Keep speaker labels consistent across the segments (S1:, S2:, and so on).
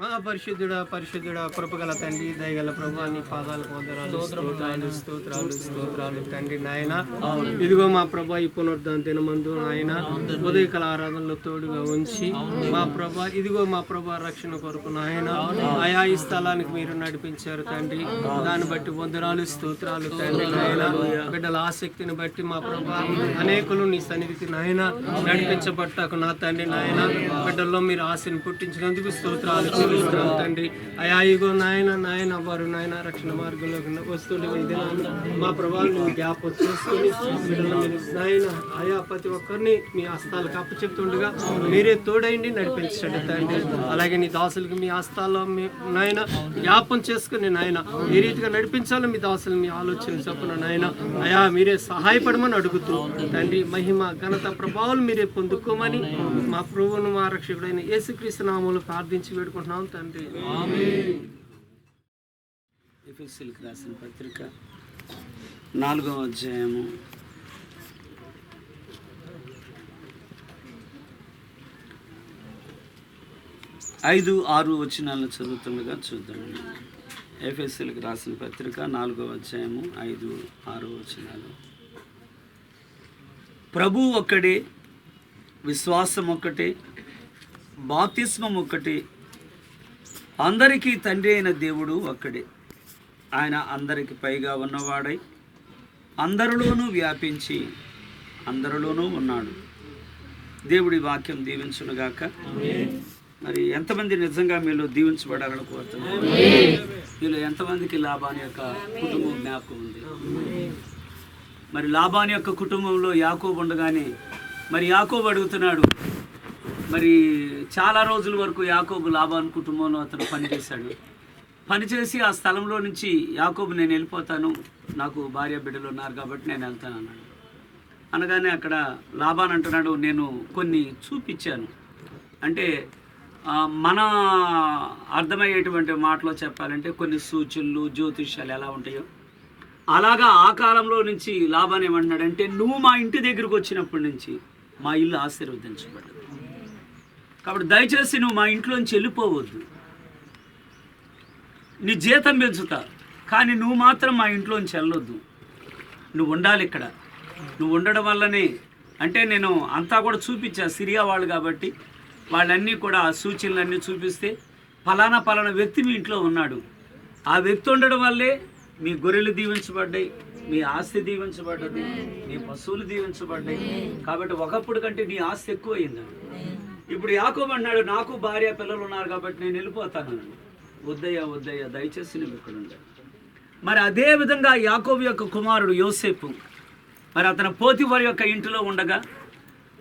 S1: మహాపరిశుద్ధుడా పరిశుద్ధుడా కృపగల తండ్రి దయగల ప్రభు నీ పాదాలకు వందనాలు స్తోత్రాలు స్తోత్రాలు స్తోత్రాలు తండ్రి నాయన. ఇదిగో మా ప్రభా ఈ పునరుద్ధరణ దినమందు నాయన ఉదయకాల ఆరాధనలో తోడుగా ఉంచి మా ప్రభా ఇదిగో మా ప్రభా రక్షణ కొరకు నాయన. ఆయా ఈ స్థలానికి మీరు నడిపించారు తండ్రి. దాన్ని బట్టి వందనాలు స్తోత్రాలు తండ్రి నాయన. బిడ్డల ఆసక్తిని బట్టి మా ప్రభా అనేకులు నీ సన్నిధికి నాయన నడిపించబట్టకు నా తండ్రి నాయన. బిడ్డల్లో మీరు ఆశని పుట్టించినందుకు స్తోత్రాలు చెల్లిస్తున్నాం తండ్రి. అయా ఇగో నాయన నాయన వారు నాయన రక్షణ మార్గంలో వస్తుండే ఈ మా ప్రభావం నువ్వు జ్ఞాపకం చేసుకొని నాయన ఆయా ప్రతి ఒక్కరిని మీ హస్తాలకు అప్పచెప్తుండగా మీరే తోడైండి నడిపించండి తండ్రి. అలాగే నీ దాసులకు మీ హస్తాల్లో మీ నాయన జ్ఞాపం చేసుకుని నాయన ఏ రీతిగా నడిపించాలో మీ దాసులు మీ ఆలోచన చెప్పిన నాయన. అయా మీరే సహాయపడమని అడుగుతూ తండ్రి మహిమ ఘనత ప్రభావాలు మీరే పొందుకోమని మా ప్రభువును మా రక్షకుడైన యేసుక్రీస్తు నామములు ప్రార్థించి వేడుకుంటున్నాం. తండ్రి.
S2: ఎఫ్ఎస్సీలకు రాసిన పత్రిక నాలుగవ అధ్యాయము. ఐదు ఆరు వచనాలను చదువుతుండగా చూద్దాం. ఎఫ్ఎస్సీలకు రాసిన పత్రిక నాలుగవ అధ్యాయము ఐదు ఆరు వచనాలు. ప్రభు ఒక్కడే విశ్వాసం ఒక్కటే బాప్తిస్మం ఒక్కటే అందరికీ తండ్రి అయిన దేవుడు ఒక్కడే. ఆయన అందరికి పైగా ఉన్నవాడై అందరిలోనూ వ్యాపించి అందరిలోనూ ఉన్నాడు. దేవుడి వాక్యం దీవించునుగాక. మరి ఎంతమంది నిజంగా మీలో దీవించబడాలని కోరుతున్నారు? మీలో ఎంతమందికి లాభాని యొక్క కుటుంబం జ్ఞాపకం ఉంది? మరి లాభాని యొక్క కుటుంబంలో యాకోబు ఉండగానే మరి యాకోబు అడుగుతున్నాడు మరి చాలా రోజుల వరకు యాకోబు లాభాన్ కుటుంబంలో అతను పనిచేశాడు. పనిచేసి ఆ స్థలంలో నుంచి యాకోబు నేను వెళ్ళిపోతాను. నాకు భార్య బిడ్డలు ఉన్నారు కాబట్టి నేను వెళ్తాను అన్నాడు. అనగానే అక్కడ లాభాన్ అంటున్నాడు నేను కొన్ని చూపించాను. అంటే మన అర్థమయ్యేటువంటి మాటలో చెప్పాలంటే కొన్ని సూచనలు జ్యోతిష్యాలు ఎలా ఉంటాయో. అలాగా ఆ కాలంలో నుంచి లాభాన్ని ఏమంటున్నాడంటే నువ్వు మా ఇంటి దగ్గరకు వచ్చినప్పటి నుంచి మా ఇల్లు ఆశీర్వదించబడ్డది. కాబట్టి దయచేసి నువ్వు మా ఇంట్లోంచి వెళ్ళిపోవద్దు. నీ జీతం పెంచుతా కానీ నువ్వు మాత్రం మా ఇంట్లోంచి వెళ్ళొద్దు. నువ్వు ఉండాలి ఇక్కడ. నువ్వు ఉండడం వల్లనే అంటే నేను అంతా కూడా చూపించా సిరియా వాళ్ళు కాబట్టి వాళ్ళన్నీ కూడా ఆ సూచనలన్నీ చూపిస్తే ఫలానా ఫలానా వ్యక్తి మీ ఇంట్లో ఉన్నాడు. ఆ వ్యక్తి ఉండడం వల్లే మీ గొర్రెలు దీవించబడ్డాయి మీ ఆస్తి దీవించబడ్డది మీ పశువులు దీవించబడ్డాయి. కాబట్టి ఒకప్పుడు కంటే నీ ఆస్తి ఎక్కువ అయిందండి ఇప్పుడు యాకోబు అన్నాడు నాకు భార్య పిల్లలు ఉన్నారు కాబట్టి నేను వెళ్ళిపోతాను వద్దయ్య వద్దయ్య దయచేసి నువ్వు ఇక్కడ ఉండాలి మరి అదే విధంగా యాకోబు యొక్క కుమారుడు యోసేపు మరి అతను పోతివారి యొక్క ఇంటిలో ఉండగా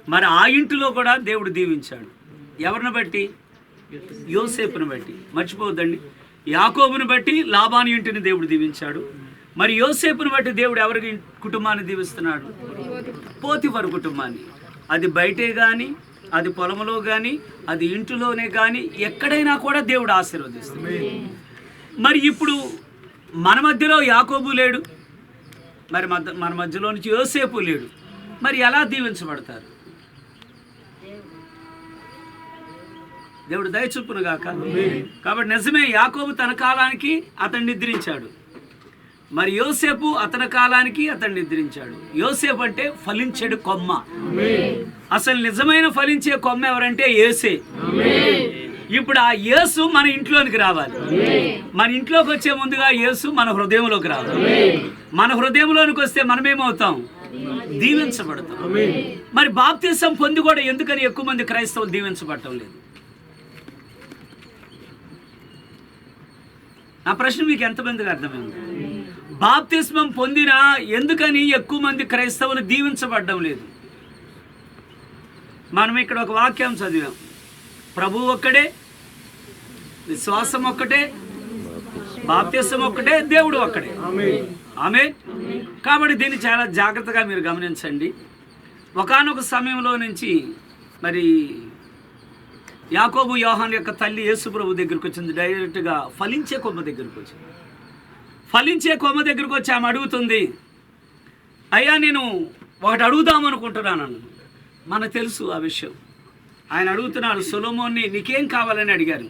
S2: మరి ఆ ఇంటిలో కూడా దేవుడు దీవించాడు. ఎవరిని బట్టి? యోసేపుని బట్టి. మర్చిపోవద్దండి. యాకోబుని బట్టి లాభాని ఇంటిని దేవుడు దీవించాడు. మరి యోసేపుని బట్టి దేవుడు ఎవరికి కుటుంబాన్ని దీవిస్తున్నాడు? పోతివారి కుటుంబాన్ని. అది బయటే కానీ అది పొలంలో కానీ అది ఇంటిలోనే కానీ ఎక్కడైనా కూడా దేవుడు ఆశీర్వదిస్తుంది మరి ఇప్పుడు మన మధ్యలో యాకోబు లేడు. మరి మధ్య మన మధ్యలో నుంచి యోసేపు లేడు. మరి ఎలా దీవించబడతారు? దేవుడు దయచూపును గాక కాబట్టి నిజమే యాకోబు తన కాలానికి అతను నిద్రించాడు. మరి యోసేపు అతని కాలానికి అతను నిద్రించాడు. యోసేపు అంటే ఫలించాడు కొమ్మ. అసలు నిజమైన ఫలించే కొమ్మ ఎవరంటే యేసే. ఇప్పుడు ఆ యేసు మన ఇంట్లోనికి రావాలి. మన ఇంట్లోకి వచ్చే ముందుగా యేసు మన హృదయంలోకి రావాలి. మన హృదయంలోనికి వస్తే మనమేమవుతాం? దీవించబడతాం. మరి బాప్తిసం పొంది కూడా ఎందుకని ఎక్కువ మంది క్రైస్తవులు దీవించబడటం లేదు? నా ప్రశ్న మీకు ఎంతమందికి అర్థమైంది? బాప్తిస్మం పొందినా ఎందుకని ఎక్కువ మంది క్రైస్తవులు దీవించబడడం లేదు? మనం ఇక్కడ ఒక వాక్యం చదివాం. ప్రభు ఒక్కడే విశ్వాసం ఒక్కటే బాప్తిస్వం ఒక్కటే దేవుడు ఒక్కడే. ఆమె కాబట్టి దీన్ని చాలా జాగ్రత్తగా మీరు గమనించండి. ఒకానొక సమయంలో నుంచి మరి యాకోబు యోహాన్ యొక్క తల్లి యేసుప్రభు దగ్గరికి వచ్చింది. డైరెక్ట్గా ఫలించే కొమ్మ దగ్గరికి వచ్చింది. ఫలించే కొమ్మ దగ్గరికి వచ్చి ఆమె అడుగుతుంది అయ్యా నేను ఒకటి అడుగుదాం అనుకుంటున్నాను మనకు తెలుసు ఆ విషయం. ఆయన అడుగుతున్నాడు సొలోమోన్ని నీకేం కావాలని అడిగారు?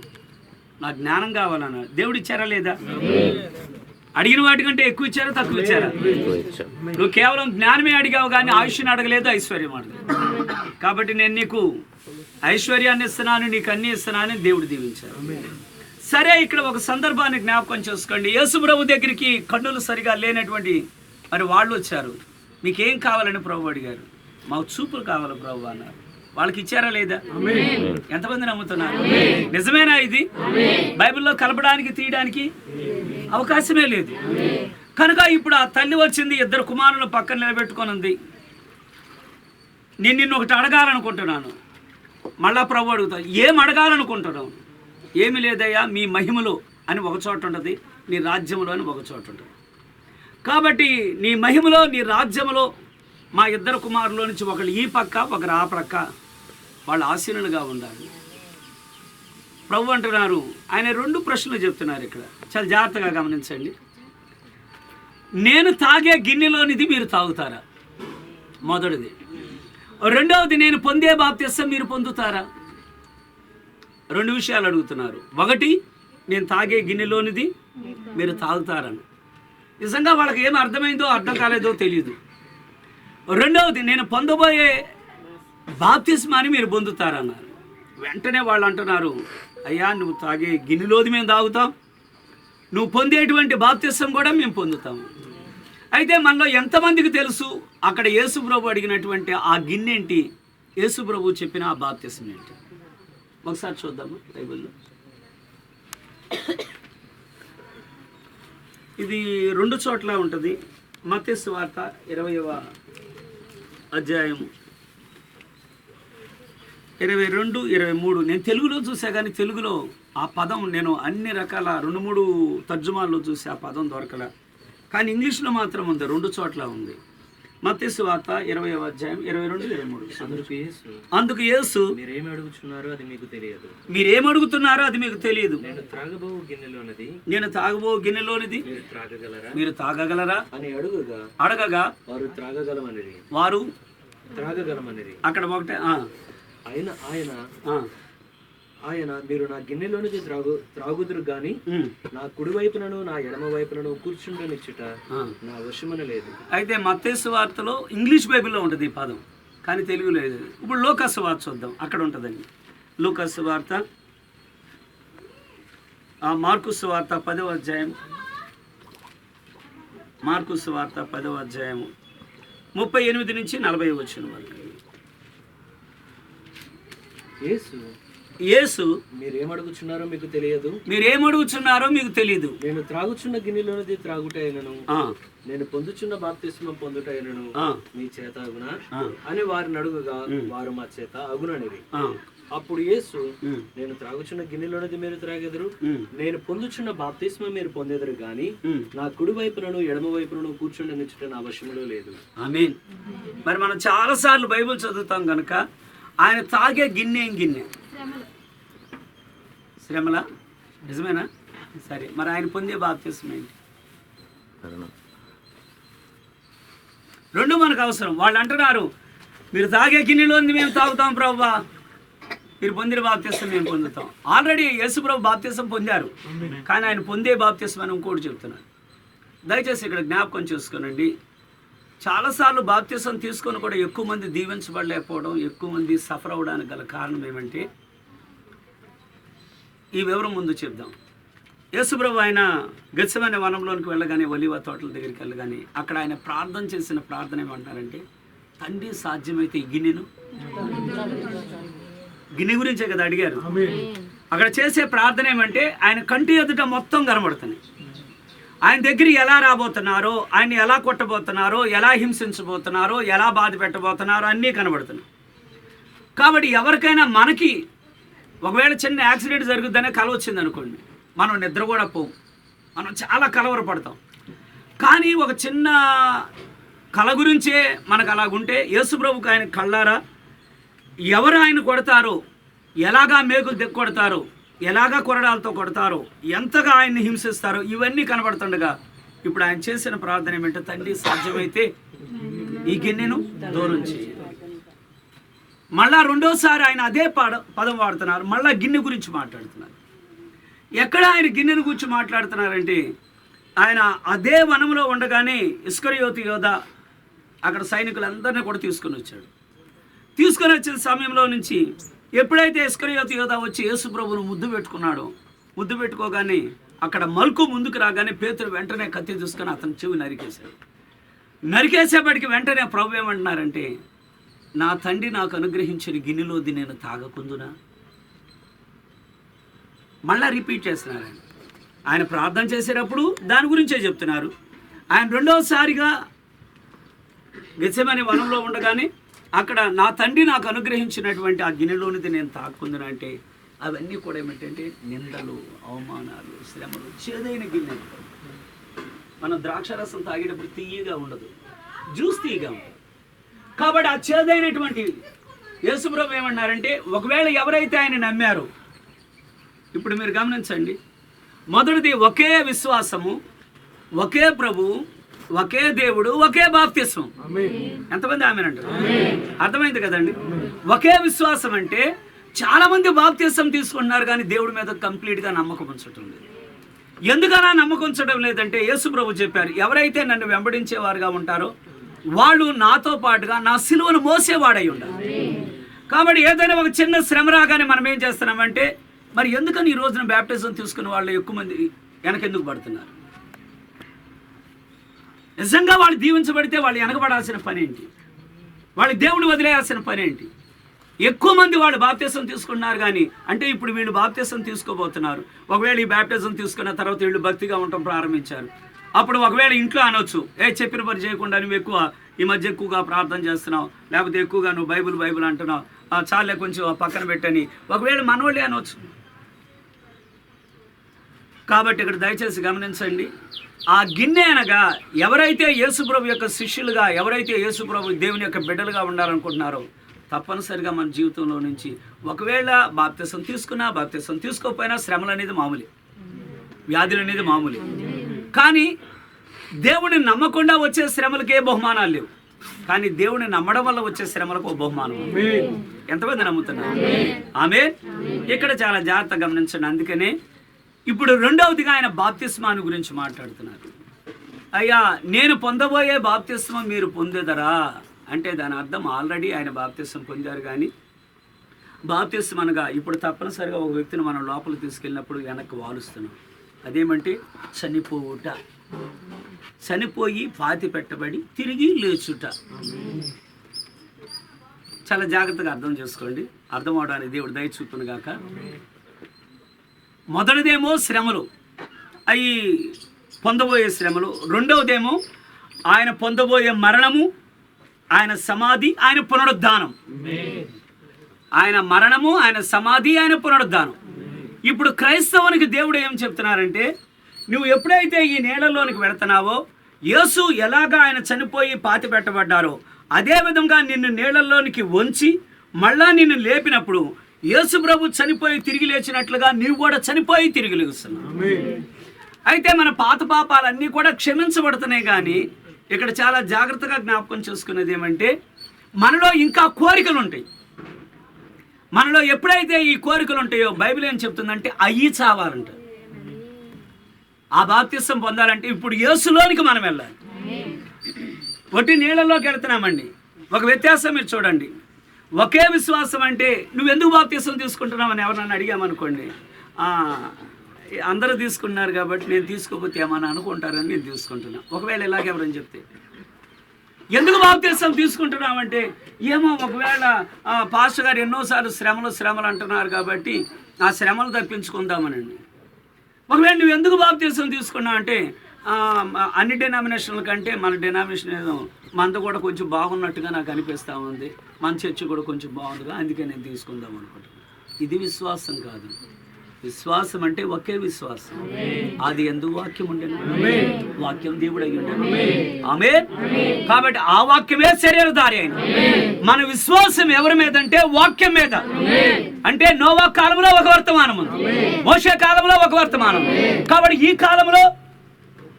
S2: నాకు జ్ఞానం కావాలన్నా. దేవుడు ఇచ్చారా లేదా? అడిగిన వాటికంటే ఎక్కువ ఇచ్చారా తక్కువ ఇచ్చారా? నువ్వు కేవలం జ్ఞానమే అడిగావు కానీ ఆయుష్ని అడగలేదు ఐశ్వర్యం అడగలేదు. కాబట్టి నేను నీకు ఐశ్వర్యాన్ని ఇస్తున్నాను నీకు అన్ని ఇస్తున్నానని దేవుడు దీవించారు సరే ఇక్కడ ఒక సందర్భాన్ని జ్ఞాపకం చేసుకోండి. యేసు ప్రభు దగ్గరికి కన్నులు సరిగా లేనటువంటి మరి వాళ్ళు వచ్చారు. మీకేం కావాలని ప్రభు అడిగారు? మాకు చూపులు కావాలి ప్రభు అన్నారు. వాళ్ళకి ఇచ్చారా లేదా? ఎంతమంది నమ్ముతున్నారు? నిజమేనా ఇది? బైబిల్లో కలపడానికి తీయడానికి అవకాశమే లేదు. కనుక ఇప్పుడు ఆ తల్లి వచ్చింది ఇద్దరు కుమారులను పక్కన నిలబెట్టుకొని ఉంది. నేను నిన్ను ఒకటి అడగాలనుకుంటున్నాను. మళ్ళా ప్రభు అడుగుతాడు ఏం అడగాలనుకుంటున్నావు? ఏమి లేదయ్యా మీ మహిమలో అని ఒక చోట ఉంటుంది నీ రాజ్యంలో అని ఒక చోట ఉంటుంది. కాబట్టి నీ మహిమలో నీ రాజ్యంలో మా ఇద్దరు కుమారుల నుంచి ఒకరు ఈ పక్క ఒకరు ఆ ప్రక్క వాళ్ళు ఆశీనులుగా ఉండాలి. ప్రభు అంటున్నారు ఆయన రెండు ప్రశ్నలు చెప్తున్నారు ఇక్కడ. చాలా జాగ్రత్తగా గమనించండి. నేను తాగే గిన్నెలోనిది మీరు తాగుతారా? మొదటిది. రెండవది నేను పొందే బాప్తిస్తం మీరు పొందుతారా? రెండు విషయాలు అడుగుతున్నారు. ఒకటి నేను తాగే గిన్నెలోనిది మీరు తాగుతారని. నిజంగా వాళ్ళకి ఏం అర్థమైందో అర్థం కాలేదో తెలియదు రెండవది నేను పొందబోయే బాప్తిస్మాని మీరు పొందుతారన్నారు. వెంటనే వాళ్ళు అంటున్నారు అయ్యా నువ్వు తాగే గిన్నెలోది మేము తాగుతాం. నువ్వు పొందేటువంటి బాప్తిస్తం కూడా మేము పొందుతాము. అయితే మనలో ఎంతమందికి తెలుసు? అక్కడ యేసు ప్రభు అడిగినటువంటి ఆ గిన్నె ఏంటి యేసు ప్రభు చెప్పిన ఆ బాప్తిసం ఏంటి? ఒకసారి చూద్దాము బైబిల్లో. ఇది రెండు చోట్ల ఉంటుంది. మత్స్సు వార్త ఇరవైవ అధ్యాయము. ఇరవై రెండు ఇరవై మూడు. నేను తెలుగులో చూసా కానీ తెలుగులో ఆ పదం నేను అన్ని రకాల రెండు మూడు తర్జుమాల్లో చూసి ఆ పదం దొరకలే. కానీ ఇంగ్లీష్లో మాత్రం ఉంది రెండు చోట్ల ఉంది. మత్స్సు వార్త ఇరవై అధ్యాయం ఇరవై రెండు ఇరవై మూడు.
S3: అందుకు యేసు. మీరేమి అడుగుచున్నారో అది మీకు తెలియదు.
S2: మీరేమడుగుతున్నారో అది మీకు తెలియదు.
S3: నేను త్రాగబోవు గిన్నెలోనది.
S2: నేను తాగబో గిన్నెలోనిది.
S3: మీరు త్రాగగలరా?
S2: మీరు తాగగలరా
S3: అని అడుగుగా.
S2: అడగగా.
S3: వారు త్రాగగలమనిరి
S2: వారు
S3: త్రాగగలమనిరి
S2: అక్కడ ఒకటే
S3: ఆయన ఆయన ఆయన మీరు నా గిన్నెలోనిది త్రాగు త్రాగుదురు గాని నా కుడి వైపునను నా ఎడమ వైపునను కూర్చుండనిచ్చుట. నా వశమున లేదు.
S2: అయితే మత్తేసు వార్తలో ఇంగ్లీష్ బైబిల్లో ఉంటుంది ఈ పదం కానీ తెలుగు లేదు. ఇప్పుడు లోకస్ వార్త చూద్దాం అక్కడ ఉంటుందండి. లూకస్ వార్త. ఆ మార్కుస్ వార్త పదవ అధ్యాయం. మార్కుస్ వార్త పదవ అధ్యాయం. ముప్పై ఎనిమిది నుంచి నలభై వచ్చిన వరకు.
S3: యేసు
S2: యేసు
S3: మీరేం అడుగుచున్నారో మీకు తెలియదు.
S2: మీరేమడుగుచున్నారో మీకు తెలియదు
S3: నేను త్రాగుచున్న గిన్నెలోనిది త్రాగుటైనను. నేను పొందుచున్న బాప్తిస్మం పొందుటైనను. మీ చేత అగునా? అని వారిని అడుగుగా వారు మా చేత అగుననిది అప్పుడు యేసు నేను త్రాగుచున్న గిన్నెలోనిది మీరు త్రాగెదరు? నేను పొందుచున్న బాప్తిస్మ మీరు పొందెదరు గాని. నా కుడి వైపునను ఎడమ వైపునను కూర్చుండనిచ్చుట నా వశములో లేదు.
S2: ఆమేన్. మరి మనం చాలాసార్లు బైబిల్ చదువుతాం కనుక ఆయన తాగే గిన్నె గిన్నె? శ్రమల? నిజమేనా? సరే మరి ఆయన పొందే బాప్తిసం ఏంటి? రెండు మనకు అవసరం. వాళ్ళు అంటున్నారు మీరు తాగే గిన్నెలోంది మేము తాగుతాం ప్రభా మీరు పొందిన బాప్తిసం మేము పొందుతాం. ఆల్రెడీ యేసు ప్రభు బాప్తిసం పొందారు. కానీ ఆయన పొందే బాప్తిసం అని ఇంకోటి చెప్తున్నారు దయచేసి ఇక్కడ జ్ఞాపకం చేసుకోనండి. చాలాసార్లు బాప్తిసం తీసుకొని కూడా ఎక్కువ మంది దీవించబడలేకపోవడం ఎక్కువ మంది సఫర్ అవ్వడానికి గల కారణం ఏమంటే ఈ వివరం ముందు చెప్దాం. యేసుప్రభు ఆయన గచ్చమైన వనంలోనికి వెళ్ళగానే ఒలివ తోటల దగ్గరికి వెళ్ళగానే అక్కడ ఆయన ప్రార్థన చేసిన ప్రార్థన ఏమంటారంటే తండ్రి సాధ్యమైతే గిన్నెను? గిన్నె గురించే కదా అడిగారు. అక్కడ చేసే ప్రార్థన ఏమంటే ఆయన కంటి ఎదుట మొత్తం కనబడుతుంది ఆయన దగ్గర ఎలా రాబోతున్నారో ఆయన ఎలా కొట్టబోతున్నారో ఎలా హింసించబోతున్నారో ఎలా బాధ పెట్టబోతున్నారో అన్నీ కనబడుతున్నాయి. కాబట్టి ఎవరికైనా మనకి ఒకవేళ చిన్న యాక్సిడెంట్ జరుగుద్దనే కల వచ్చింది అనుకోండి. మనం నిద్ర కూడా పోం. మనం చాలా కలవరపడతాం. కానీ ఒక చిన్న కళ గురించే మనకు అలాగుంటే యేసుప్రభుకి ఆయన కళ్ళారా? ఎవరు ఆయన కొడతారో? ఎలాగా మేకులు దిక్కొడతారో ఎలాగా కొరడాలతో కొడతారో? ఎంతగా ఆయన్ని హింసిస్తారో? ఇవన్నీ కనబడుతుండగా ఇప్పుడు ఆయన చేసిన ప్రార్థన ఏమిటో తండ్రి సాధ్యమైతే ఈ గిన్నెను దూరం చేయి. మళ్ళా రెండోసారి ఆయన అదే పద పదం వాడుతున్నారు. మళ్ళా గిన్నె గురించి మాట్లాడుతున్నారు. ఎక్కడ ఆయన గిన్నెను గురించి మాట్లాడుతున్నారంటే ఆయన అదే వనంలో ఉండగానే ఇస్కరయోతి యోధ అక్కడ సైనికులందరినీ కూడా తీసుకొని వచ్చాడు. తీసుకొని వచ్చిన సమయంలో నుంచి ఎప్పుడైతే ఇస్కరయోతి యోధ వచ్చి యేసు ముద్దు పెట్టుకున్నాడో ముద్దు పెట్టుకోగానే అక్కడ మల్కు ముందుకు రాగానే పేతులు వెంటనే కత్తి తీసుకొని అతను చెవి నరికేశాడు. నరికేసేపటికి వెంటనే ప్రభు ఏమంటున్నారంటే నా తండ్రి నాకు అనుగ్రహించిన గిన్నెలోది నేను తాగకుందునా? మళ్ళా రిపీట్ చేస్తున్నారు ఆయన. ఆయన ప్రార్థన చేసేటప్పుడు దాని గురించే చెప్తున్నారు. ఆయన రెండవసారిగా గెచ్చమని వనంలో ఉండగానే అక్కడ నా తండ్రి నాకు అనుగ్రహించినటువంటి ఆ గిన్నెలోనిది నేను తాక్కుందును అంటే అవన్నీ కూడా ఏమిటంటే నిందలు అవమానాలు శ్రమలు చేదైన గిన్నె మనం ద్రాక్షరసం తాగేటప్పుడు తీయగా ఉండదు. జ్యూస్ తీయగా ఉండదు. కాబట్టి ఆ చేదైనటువంటి యేసుప్రభు ఏమన్నారంటే ఒకవేళ ఎవరైతే ఆయన నమ్మారో ఇప్పుడు మీరు గమనించండి మొదటిది ఒకే విశ్వాసము ఒకే ప్రభు ఒకే దేవుడు ఒకే బాప్తిస్వం. ఎంతమంది ఆమె అంటారు అర్థమైంది కదండి? ఒకే విశ్వాసం అంటే చాలా మంది బాప్తిస్వం తీసుకుంటున్నారు కానీ దేవుడి మీద కంప్లీట్గా నమ్మకం ఉంచటం లేదు ఎందుకలా నమ్మకం ఉంచడం లేదంటే యేసు ప్రభు చెప్పారు ఎవరైతే నన్ను వెంబడించేవారుగా ఉంటారో వాళ్ళు నాతో పాటుగా నా సిలువను మోసేవాడై ఉండాలి. కాబట్టి ఏదైనా ఒక చిన్న శ్రమ రాగానే మనం ఏం చేస్తున్నామంటే మరి ఎందుకని ఈ రోజున బ్యాప్టిజం తీసుకున్న వాళ్ళు ఎక్కువ మంది వెనకెందుకు పడుతున్నారు? నిజంగా వాళ్ళు దీవించబడితే వాళ్ళు వెనకబడాల్సిన పని ఏంటి? వాళ్ళు దేవుడు వదిలేయాల్సిన పని ఏంటి? ఎక్కువ మంది వాళ్ళు బాప్తీసం తీసుకున్నారు కానీ అంటే ఇప్పుడు వీళ్ళు బాప్తీసం తీసుకోబోతున్నారు. ఒకవేళ ఈ బాప్టిజం తీసుకున్న తర్వాత వీళ్ళు భక్తిగా ఉండటం ప్రారంభించారు. అప్పుడు ఒకవేళ ఇంట్లో అనొచ్చు. ఏ చెప్పిన పని చేయకుండా నువ్వు ఎక్కువ ఈ మధ్య ఎక్కువగా ప్రార్థన చేస్తున్నావు లేకపోతే ఎక్కువగా నువ్వు బైబిల్ బైబిల్ అంటున్నావు. చాలే కొంచెం పక్కన పెట్టని. ఒకవేళ మనోళ్ళే అనొచ్చు. కాబట్టి ఇక్కడ దయచేసి గమనించండి. ఆ గిన్నె అనగా ఎవరైతే యేసుప్రభు యొక్క శిష్యులుగా ఎవరైతే యేసుప్రభు దేవుని యొక్క బిడ్డలుగా ఉండాలనుకుంటున్నారో తప్పనిసరిగా మన జీవితంలో నుంచి ఒకవేళ బాప్తిసం తీసుకున్నా బాప్తిసం తీసుకోకపోయినా శ్రమలు అనేది మామూలే. వ్యాధులు అనేది మామూలే. కానీ దేవుడిని నమ్మకుండా వచ్చే శ్రమలకి ఏ బహుమానాలు లేవు. కానీ దేవుడిని నమ్మడం వల్ల వచ్చే శ్రమలకు బహుమానం. ఎంతమంది నమ్ముతున్నారు? ఆమె ఇక్కడ చాలా జాగ్రత్త గమనించండి. అందుకనే ఇప్పుడు రెండవదిగా ఆయన బాప్తిస్మాన్ని గురించి మాట్లాడుతున్నారు. అయ్యా నేను పొందబోయే బాప్తిస్మం మీరు పొందేదరా? అంటే దాని అర్థం ఆల్రెడీ ఆయన బాప్తిస్మం పొందారు కానీ బాప్తిస్మం అనగా ఇప్పుడు తప్పనిసరిగా ఒక వ్యక్తిని మనం లోపలికి తీసుకెళ్ళినప్పుడు వెనక్కి వాలుస్తున్నాం. అదేమంటే చనిపోవుట. చనిపోయి పాతి పెట్టబడి తిరిగి లేచుట. చాలా జాగ్రత్తగా అర్థం చేసుకోండి. అర్థం అవడానికి దేవుడు దయ చూపును గాక. మొదటిదేమో శ్రమలు. అవి పొందబోయే శ్రమలు. రెండవదేమో ఆయన పొందబోయే మరణము ఆయన సమాధి ఆయన పునరుద్ధానం. ఆయన మరణము ఆయన సమాధి ఆయన పునరుద్ధానం. ఇప్పుడు క్రైస్తవునికి దేవుడు ఏం చెప్తున్నారంటే నువ్వు ఎప్పుడైతే ఈ నీళ్ళలోనికి వెళుతున్నావో యేసు ఎలాగా ఆయన చనిపోయి పాతి పెట్టబడ్డారో అదే విధంగా నిన్ను నీళ్ళల్లోనికి వంచి మళ్ళా నిన్ను లేపినప్పుడు యేసు ప్రభు చనిపోయి తిరిగి లేచినట్లుగా నీవు కూడా చనిపోయి తిరిగి లేస్తున్నావు. అయితే మన పాత పాపాలన్నీ కూడా క్షమించబడుతున్నాయి కానీ ఇక్కడ చాలా జాగ్రత్తగా జ్ఞాపకం చేసుకునేది ఏమంటే మనలో ఇంకా కోరికలు ఉంటాయి మనలో ఎప్పుడైతే ఈ కోరికలు ఉంటాయో బైబిల్ ఏం చెప్తుందంటే అయ్యి చావాలంట. ఆ బాప్తిసం పొందాలంటే ఇప్పుడు యేసులోనికి మనం వెళ్ళాలి. ఒట్టి నీళ్ళలోకి వెళ్తున్నామండి. ఒక వ్యత్యాసం మీరు చూడండి. ఒకే విశ్వాసం అంటే నువ్వు ఎందుకు బాప్తిసం తీసుకుంటున్నావని ఎవరన్నా అడిగామనుకోండి. అందరూ తీసుకున్నారు కాబట్టి నేను తీసుకోకపోతే ఏమన్నా అనుకుంటారని నేను తీసుకుంటున్నాను ఒకవేళ ఇలాగెవరని చెప్తే. ఎందుకు బాప్తీసం తీసుకుంటున్నామంటే ఏమో ఒకవేళ పాస్టర్ గారు ఎన్నోసార్లు శ్రమలు శ్రమలు అంటున్నారు కాబట్టి ఆ శ్రమలు తప్పించుకుందామనండి. ఒకవేళ నువ్వు ఎందుకు బాప్తీసం తీసుకున్నావు అంటే అన్ని డినామినేషన్ల కంటే మన డినామినేషన్ ఏదో మనది కూడా కొంచెం బాగున్నట్టుగా నాకు అనిపిస్తూ ఉంది. మన చర్చి కూడా కొంచెం బాగుందిగా అందుకే నేను తీసుకుందాం అనుకుంటున్నాను ఇది విశ్వాసం కాదు. విశ్వాసం అంటే ఒకే విశ్వాసం. అది ఎందు వాక్యం ఉండేను. వాక్యం దేవుడు అయి ఉండేను ఆమె కాబట్టి ఆ వాక్యమే శరీరధారి అయిన మన విశ్వాసం ఎవరి మీద అంటే వాక్యం మీద. అంటే నోవా కాలంలో ఒక వర్తమానం ఉంది. మోషే కాలంలో ఒక వర్తమానం. కాబట్టి ఈ కాలంలో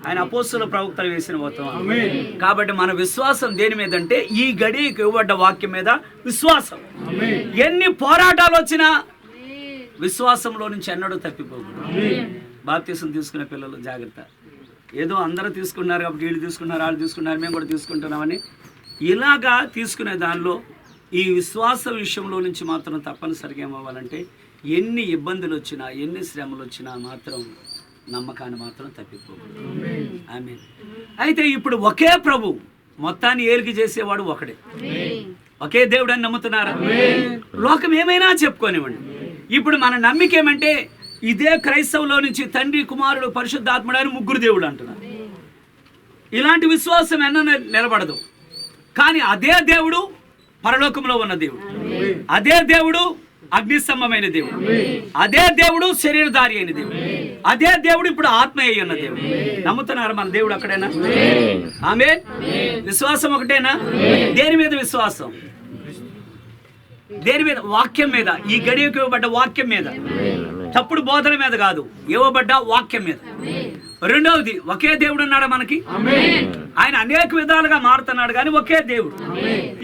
S2: ఆయన అపోస్తుల ప్రవక్తలు వేసిన వర్తమానం. కాబట్టి మన విశ్వాసం దేని మీద అంటే ఈ గడికి ఇవ్వబడ్డ వాక్యం మీద విశ్వాసం. ఎన్ని పోరాటాలు వచ్చినా విశ్వాసంలో నుంచి ఎన్నడూ తప్పిపోకూడదు. బాప్తీసం తీసుకునే పిల్లలు జాగ్రత్త. ఏదో అందరూ తీసుకున్నారు కాబట్టి వీళ్ళు తీసుకున్నారు వాళ్ళు తీసుకున్నారు మేము కూడా తీసుకుంటున్నామని ఇలాగా తీసుకునే దానిలో ఈ విశ్వాస విషయంలో నుంచి మాత్రం తప్పనిసరిగా ఏమవ్వాలంటే ఎన్ని ఇబ్బందులు వచ్చినా ఎన్ని శ్రమలు వచ్చినా మాత్రం నమ్మకాన్ని మాత్రం తప్పిపోకూడదు. ఆమె అయితే ఇప్పుడు ఒకే ప్రభు మొత్తాన్ని ఏలికి చేసేవాడు ఒకడే. ఒకే దేవుడు అని నమ్ముతున్నారా లోకం ఏమైనా చెప్పుకోనివ్వండి. ఇప్పుడు మన నమ్మిక ఏమంటే ఇదే క్రైస్తవులో నుంచి తండ్రి కుమారుడు పరిశుద్ధాత్ముడు అని ముగ్గురు దేవుడు అంటున్నారు. ఇలాంటి విశ్వాసం ఎన్న నిలబడదు. కానీ అదే దేవుడు పరలోకంలో ఉన్న దేవుడు. అదే దేవుడు అగ్నిస్తంభమైన దేవుడు. అదే దేవుడు శరీరధారి అయిన దేవుడు. అదే దేవుడు ఇప్పుడు ఆత్మ అయి ఉన్న దేవుడు. నమ్ముతున్నారు మన దేవుడు అక్కడేనా? ఆమె విశ్వాసం ఒకటేనా? దేని మీద విశ్వాసం? దేని మీద? వాక్యం మీద. ఈ గడియకు ఇవ్వబడ్డ వాక్యం మీద. తప్పుడు బోధన మీద కాదు. ఇవ్వబడ్డ వాక్యం మీద. రెండవది ఒకే దేవుడు ఉన్నాడా మనకి? ఆయన అనేక విధాలుగా మారుతున్నాడు కానీ ఒకే దేవుడు.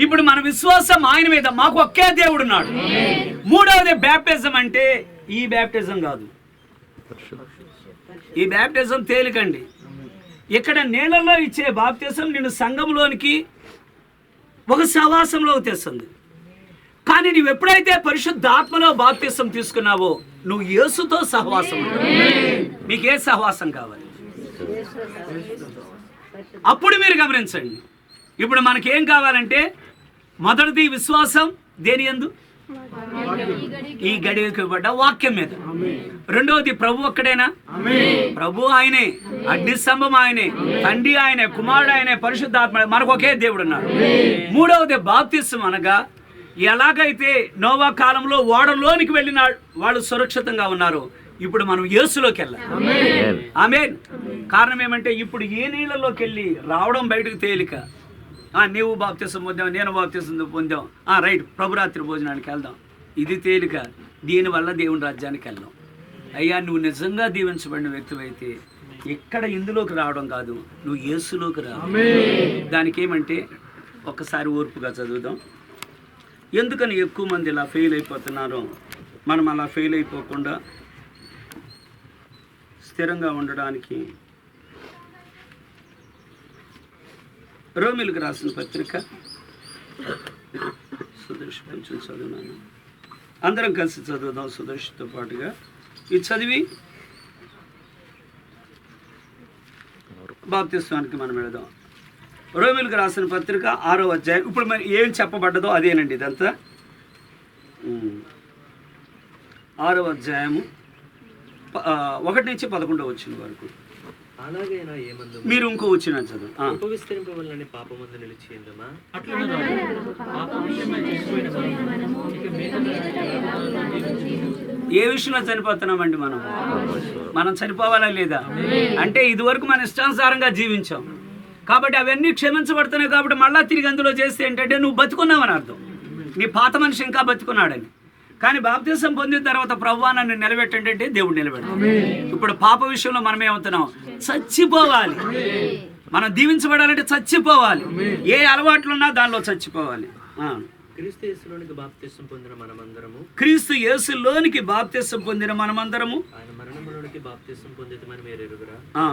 S2: ఇప్పుడు మన విశ్వాసం ఆయన మీద. మాకు ఒకే దేవుడు ఉన్నాడు. మూడవది బ్యాప్టిజం అంటే ఈ బ్యాప్టిజం కాదు. ఈ బ్యాప్టిజం తేలికండి. ఇక్కడ నీళ్ళలో ఇచ్చే బాప్తిజం నిన్ను సంఘంలోనికి ఒక సహవాసంలోకి తెస్తుంది. కానీ నువ్వు ఎప్పుడైతే పరిశుద్ధాత్మలో బాప్తిసం తీసుకున్నావో నువ్వు యేసుతో సహవాసం. మీకు ఏ సహవాసం కావాలి. అప్పుడు మీరు గమనించండి. ఇప్పుడు మనకేం కావాలంటే మొదటిది విశ్వాసం దేని ఎందు ఈ గడియకు ఇవ్వబడ్డ వాక్యం మీద. రెండవది ప్రభు ఒక్కడేనా? ప్రభు ఆయనే. అగ్నిస్తంభం ఆయనే. తండ్రి ఆయనే కుమారుడు ఆయనే పరిశుద్ధాత్మ మనకు ఒకే దేవుడు ఉన్నాడు. మూడవది బాప్తిస్తం అనగా ఎలాగైతే నోవా కాలంలో ఓడలోనికి వెళ్ళిన వాళ్ళు సురక్షితంగా ఉన్నారు. ఇప్పుడు మనం యేసులోకి వెళ్ళాలి. ఆమె కారణం ఏమంటే ఇప్పుడు ఏ నీళ్ళలోకి వెళ్ళి రావడం బయటకు తేలిక? ఆ, నీవు బాప్తిసం పొందాం నేను బాప్తిసం పొందాం ఆ, రైట్. ప్రభురాత్రి భోజనానికి వెళ్దాం. ఇది తేలిక. దీనివల్ల దేవుని రాజ్యానికి వెళ్దాం అయ్యా నువ్వు నిజంగా దీవించబడిన వ్యక్తివైతే ఇక్కడ ఇందులోకి రావడం కాదు నువ్వు యేసులోకి రా దానికి ఏమంటే ఒక్కసారి ఓర్పుగా చదువుదాం. ఎందుకని ఎక్కువ మంది ఇలా ఫెయిల్ అయిపోతున్నారో? మనం అలా ఫెయిల్ అయిపోకుండా స్థిరంగా ఉండడానికి రోమిలకు రాసిన పత్రిక సుదర్శ కొంచెం చదివినాను అందరం కలిసి చదువుదాం సుదర్శతో పాటుగా. ఇది చదివి బాప్తిస్వానికి మనం వెళదాం. రోమిలకు రాసిన పత్రిక ఆరో అధ్యాయం. ఇప్పుడు మరి ఏం చెప్పబడ్డదో అదేనండి ఇదంతా. ఆరో అధ్యాయము ఒకటి నుంచి పదకొండో వచ్చిన వరకు.
S3: అలాగైనా ఏమందు?
S2: మీరు ఇంకో వచ్చిన చదువు. ఏ విషయంలో చనిపోతున్నామండి మనం? మనం చనిపోవాలా లేదా? అంటే ఇదివరకు మన ఇష్టానుసారంగా జీవించాం. కాబట్టి అవన్నీ క్షమించబడుతున్నాయి కాబట్టి మళ్ళా తిరిగి అందులో చేస్తే ఏంటంటే నువ్వు బతుకున్నావని అర్థం. నీ పాత మనిషి ఇంకా బతుకున్నాడని. కానీ బాప్తీసం పొందిన తర్వాత ప్రభు నన్ను నిలబెట్టండి అంటే దేవుడు నిలబెట్టాడు ఇప్పుడు పాప విషయంలో మనం ఏమవుతున్నాం చచ్చిపోవాలి. మనం దీవించబడాలంటే చచ్చిపోవాలి. ఏ అలవాట్లు ఉన్నా దానిలో చచ్చిపోవాలి. ఆ.
S3: క్రీస్తు యేసులోనికి బాప్తిసం పొందిన మనమందరము.
S2: క్రీస్తు యేసులోనికి బాప్తీసం పొందిన మనమందరము.
S3: ఆయన మరణంలోనికి బాప్తిసం పొందితమని మీరు ఎరుగురా?
S2: ఆ,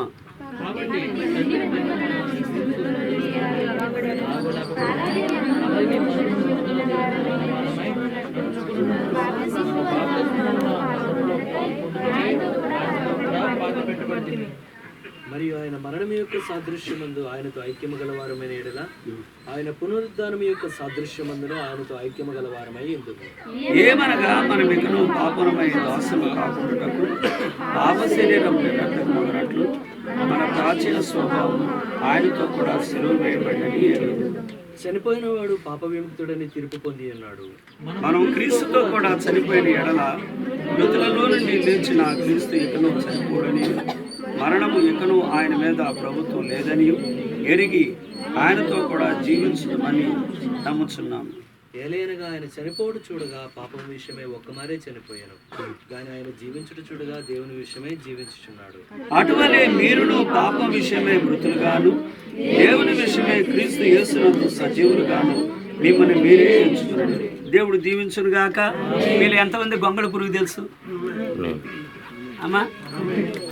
S3: మరియు ఆయన మరణం యొక్క సాదృశ్యమందు ఆయనతో ఐక్యము గలవారమైన ఎడల ఆయన పునరుద్ధానం యొక్క సాదృశ్యమందును ఆయనతో ఐక్యము గలవారమై ఎందుకు
S2: ఏమనగా మనం ఇకను పాపనమై దాసులు కాకుండాకు పాప శరీరం మన ప్రాచీన స్వభావం ఆయనతో కూడా సిలువ వేయబడినది.
S3: చనిపోయిన వాడు పాప విముక్తుడని తీర్పు పొంది ఉన్నాడు
S2: మనం క్రీస్తుతో కూడా చనిపోయిన ఎడల మృతులలో నుండి లేచిన క్రీస్తు ఇకను చనిపోడని మరణము ఇకను ఆయన మీద ప్రభుత్వం లేదని ఎరిగి ఆయనతో కూడా జీవించమని నమ్ముచున్నాము.
S3: ఏలైనగా ఆయన చనిపోవడు చూడగా పాపం విషయమై ఒక్కమారే చనిపోయాను కానీ ఆయన జీవించుట చూడగా దేవుని విషయమై జీవించుచున్నాడు.
S2: అటువలే మీరును పాపం విషయమై మృతులుగాను దేవుని విషయమై క్రీస్తు యేసునందు సజీవులుగాను మిమ్మల్ని మీరే ఎంచుకునండి దేవుడు దీవించును గాక వీళ్ళు ఎంతమంది గొంగళ పురుగు తెలుసు? అమ్మా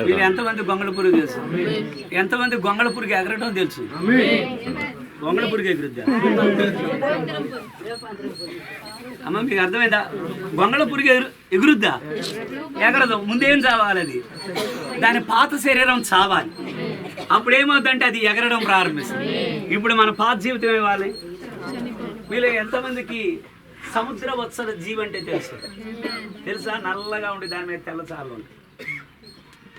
S2: మీరు ఎంతమంది గొంగళ పురుగు తెలుసు? ఎంతమంది గొంగళ పురుగు ఎగరటం తెలుసు? గొంగళ పురుగు ఎగురుద్దా? అమ్మ మీకు అర్థమైందా? గొంగళ పురుగు ఎగురు ఎగురుద్దా? ఎగరదు. ముందేం చావాలి అది? దాని పాత శరీరం చావాలి. అప్పుడు ఏమవుతుందంటే అది ఎగరడం ప్రారంభిస్తుంది. ఇప్పుడు మన పాత జీవితం ఇవ్వాలి వీళ్ళు ఎంతమందికి సముద్ర వత్సల జీవి అంటే తెలుసు. తెలుసా? నల్లగా ఉండి దాని మీద తెల్ల చాలు ఉంటుంది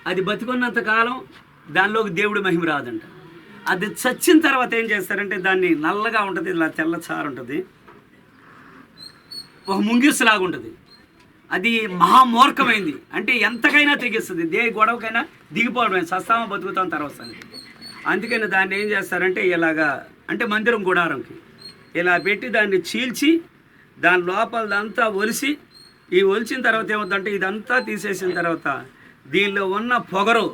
S2: అది బతికున్నంత కాలం దానిలోకి దేవుడి మహిమ రాదంట. అది చచ్చిన తర్వాత ఏం చేస్తారంటే దాన్ని నల్లగా ఉంటుంది ఇలా తెల్ల చారు ఉంటుంది. ఒక ముంగిసులాగా ఉంటుంది. అది మహామూర్ఖమైంది. అంటే ఎంతకైనా తెగిస్తుంది దే గొడవకైనా దిగిపోవడమే. సస్తామ బతుకుతాం తర్వాత అందుకని దాన్ని ఏం చేస్తారంటే ఇలాగా అంటే మందిరం గుడారంకి ఇలా పెట్టి దాన్ని చీల్చి దాని లోపలదంతా ఒలిసి ఈ ఒలిచిన తర్వాత ఏమవుతుందంటే ఇదంతా తీసేసిన తర్వాత దీనిలో ఉన్న పొగరు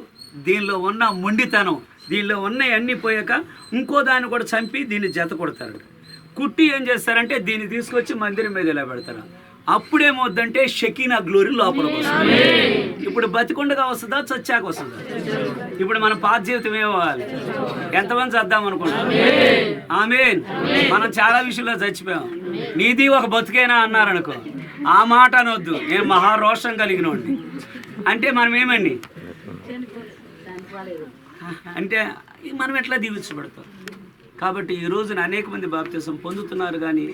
S2: దీనిలో ఉన్న మొండితనం దీనిలో ఉన్న అన్నీ పోయాక ఇంకో దాన్ని కూడా చంపి దీన్ని జత కొడతారు. కుట్టి ఏం చేస్తారంటే దీన్ని తీసుకొచ్చి మందిరం మీద ఇలా పెడతారు అప్పుడేమవుద్దంటే షకీనా గ్లోరీ లోపలికి వస్తుంది. ఇప్పుడు బతికుండగా వస్తుందా చచ్చాక వస్తుందా? ఇప్పుడు మన పాత జీవితం ఏమవ్వాలి? ఎంతమంది చద్దాం అనుకుంటున్నాం? ఆమెన్. మనం చాలా విషయంలో చచ్చిపోయాం. నీది ఒక బతుకేనా అన్నారు అనుకో ఆ మాట అనొద్దు. నేను మహారోషం కలిగిన అంటే మనం ఏమండి? అంటే మనం ఎట్లా దీవించబడతాం? కాబట్టి ఈ రోజున అనేక మంది బాప్తిసం పొందుతున్నారు కానీ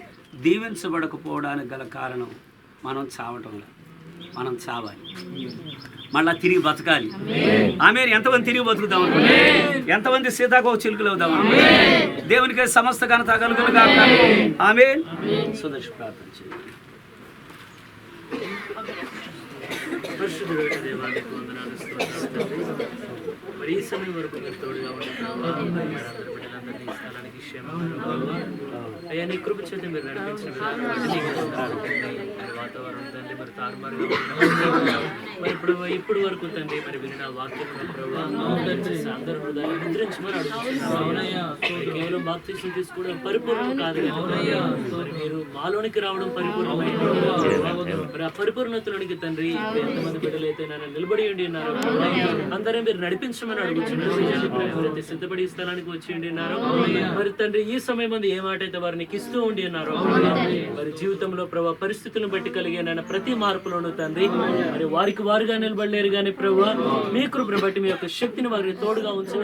S2: దీవించబడకపోవడానికి గల కారణం మనం చావటం మనం చావాలి. మళ్ళా తిరిగి బతకాలి. ఆమె ఎంతమంది తిరిగి బతుకుదాం ఎంతమంది సీతాకో చిలుకలు అవుదాం దేవునికి సమస్త ఘనత కలుగును కాక ఆమె సుదర్శ ప్రార్థన చేయండి.
S3: పరిశుద్ధుడైన దేవానికి వందనాలు స్తోత్రాలు. మరి ఈ సమయం వరకు మీరు తోడుగా ఉండి ప్రభావ, స్థలానికి అయ్యా నీ కృప చేతి మీరు నడిపించిన వాతావరణం తండ్రి మరి తారుమారు మరి ఇప్పుడు ఇప్పుడు వరకు తండ్రి మరి విన్న వాక్యం అందరూ ముద్రించమని అడుగుతున్నాను కేవలం బాప్తీసం తీసుకోవడం పరిపూర్ణం కాదు మరి మీరు మాలోనికి రావడం పరిపూర్ణమైన మరి ఆ పరిపూర్ణతలోనికి తండ్రి ఇప్పుడు ఎంతమంది బిడ్డలైతే నన్ను నిలబడి ఉండి ఉన్నారు అందరూ మీరు నడిపించమని అడుగుతున్నారు సిద్ధపడి స్థలానికి వచ్చి ఉండి ఉన్నారు మరి తండ్రి ఈ సమయం మంది ఏ మాట అయితే వారిని ఇస్తూ ఉండి ఉన్నారు మరి జీవితంలో ప్రభా పరిస్థితులను బట్టి కలిగిన ప్రతి మార్పులోను తండ్రి మరి వారికి వారుగా నిలబడలేరు కానీ ప్రభు మీ కృపను బట్టి మీ యొక్క శక్తిని వారికి తోడుగా ఉంచి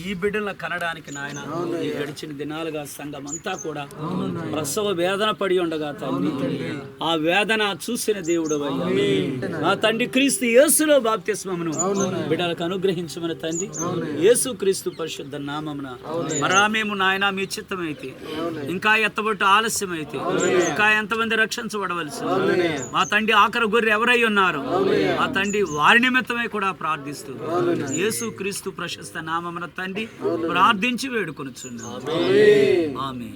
S2: ఈ బిడ్డలను కనడానికి నాయన ఈ గడిచిన దినాలుగా సంఘం అంతా కూడా ప్రసవ వేదన పడి ఉండగా తండ్రి ఆ వేదన చూసిన దేవుడు నా తండ్రి క్రీస్తు యేసులో బాప్తిస్మమును బిడ్డలకు అనుగ్రహించమని తండ్రి యేసు క్రీస్తు పరిశుద్ధ నామమున మరా మేము నాయన మీ చిత్తమైతే ఇంకా ఎత్తబట్టు ఆలస్యమైతే ఇంకా ఎంతమంది రక్షించబడవలసి మా తండ్రి ఆఖరి గొర్రె ఎవరై ఉన్నారు మా తండ్రి వారి నిమిత్తమే కూడా ప్రార్థిస్తూ యేసు క్రీస్తు ప్రశస్త నామమున తండ్రి ప్రార్థించి వేడుకొనుచున్నాం. ఆమె